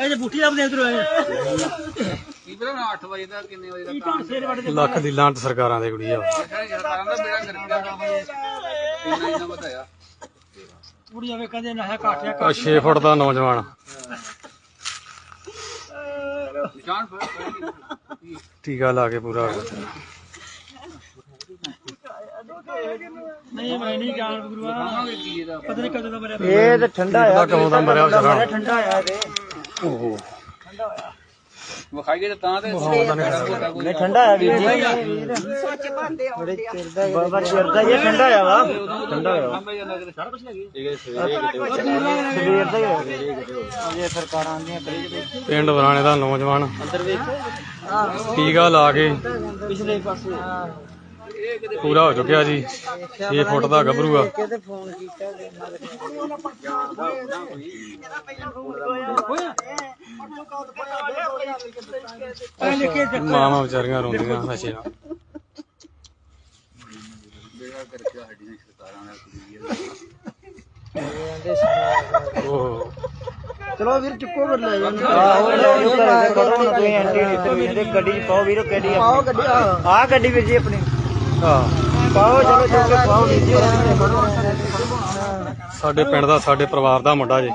ਇਹ ਬੂਟੀ ਲੱਭਦੇ ਇਧਰ ਆਏ ਕੀ ਪਤਾ ਹੁਣ 8 ਵਜੇ ਦਾ ਕਿੰਨੇ ਵਜੇ ਦਾ ਕੀ ਤਾਂ ਸੇਰ ਵੜ ਲੱਖ ਦੀ ਲਾਂਟ ਸਰਕਾਰਾਂ ਦੇ ਕੁੜੀ ਆ ਸਰਕਾਰਾਂ ਦਾ ਬੇੜਾ ਵੇਖਾਂ ਨਾ ਹੈ ਕਾਠਿਆ ਆ 6 ਫੁੱਟ ਦਾ ਨੌਜਵਾਨ। ਨਿਸ਼ਾਨ ਫਿਰ ਟੀਕਾ ਲਾ ਕੇ ਪੂਰਾ। ਨਹੀਂ ਮੈਂ ਨਹੀਂ ਜਾਣ ਗੁਰੂਆ। ਪਤਾ ਨਹੀਂ ਕਦੋਂ ਦਾ ਮਰਿਆ। ਇਹ ਤੇ ਠੰਡਾ ਇਹਦਾ ਕਦੋਂ ਦਾ ਮਰਿਆ ਵਿਚਾਰਾ ਠੰਡਾ ਆ ਤੇ ਓਹੋ ਵਿਖਾਈਏ ਤਾਂ ਤੇ ਨਹੀਂ ਠੰਡਾ ਆ ਵੀਰ ਜੀ। ਸੋਚ ਬੰਦੇ ਆਉਂਦੇ ਆ। ਬਾਬਾ ਚਿਰਦਾ ਇਹ ਠੰਡਾ ਆ ਵਾ। ਠੰਡਾ ਆ ਸਾਂਭੇ ਜਾਂਦਾ ਕਿਤੇ। ਸਾਰਾ ਕੁਝ ਲੱਗੇ ਸਵੇਰ ਦਾ ਹੀ ਆ ਇਹ ਸਰਕਾਰਾਂ ਆਂਦੀਆਂ ਕਰੀ ਕਿਤੇ ਪਿੰਡ ਬਰਾਣੇ ਦਾ ਨੌਜਵਾਨ। ਅੰਦਰ ਵੇਖ। ਟੀਕਾ ਲਾ ਕੇ। ਪਿਛਲੇ ਪਾਸੇ। ਪੂਰਾ ਹੋ ਚੁੱਕਿਆ ਜੀ। 6 ਫੁੱਟ ਦਾ ਗੱਭਰੂ ਆ ਕਿਤੇ ਫੋਨ ਕੀਤਾ ਤੇ ਇਹ ਵਿਚਾਰੀਆਂ ਰੋਂਦੀਆਂ ਨਸ਼ੇ ਨਾਲ। ਚਲੋ ਵੀਰ ਚੁੱਕੋ ਫਿਰ ਲੈ ਜਾਂਦੇ ਆਹੋ ਲੈ ਜਾਓ ਕਰੋ ਹੁਣ ਤੁਸੀਂ ਐਂਟੀ ਨਹੀਂ। ਤੇ ਵੀਰ ਗੱਡੀ ਪਾਓ ਵੀਰ ਕਿਹੜੀ ਪਾਓ ਗੱਡੀ ਆ ਗੱਡੀ ਵੀਰ ਜੀ ਆਪਣੀ। ਆ ਪਾਓ ਚਲੋ ਚੁੱਕ ਕੇ ਪਾਓ। ਵੀਰ ਜੀ ਸਾਡੇ ਪਿੰਡ ਦਾ ਸਾਡੇ ਪਰਿਵਾਰ ਦਾ ਮੁੰਡਾ ਜੀ।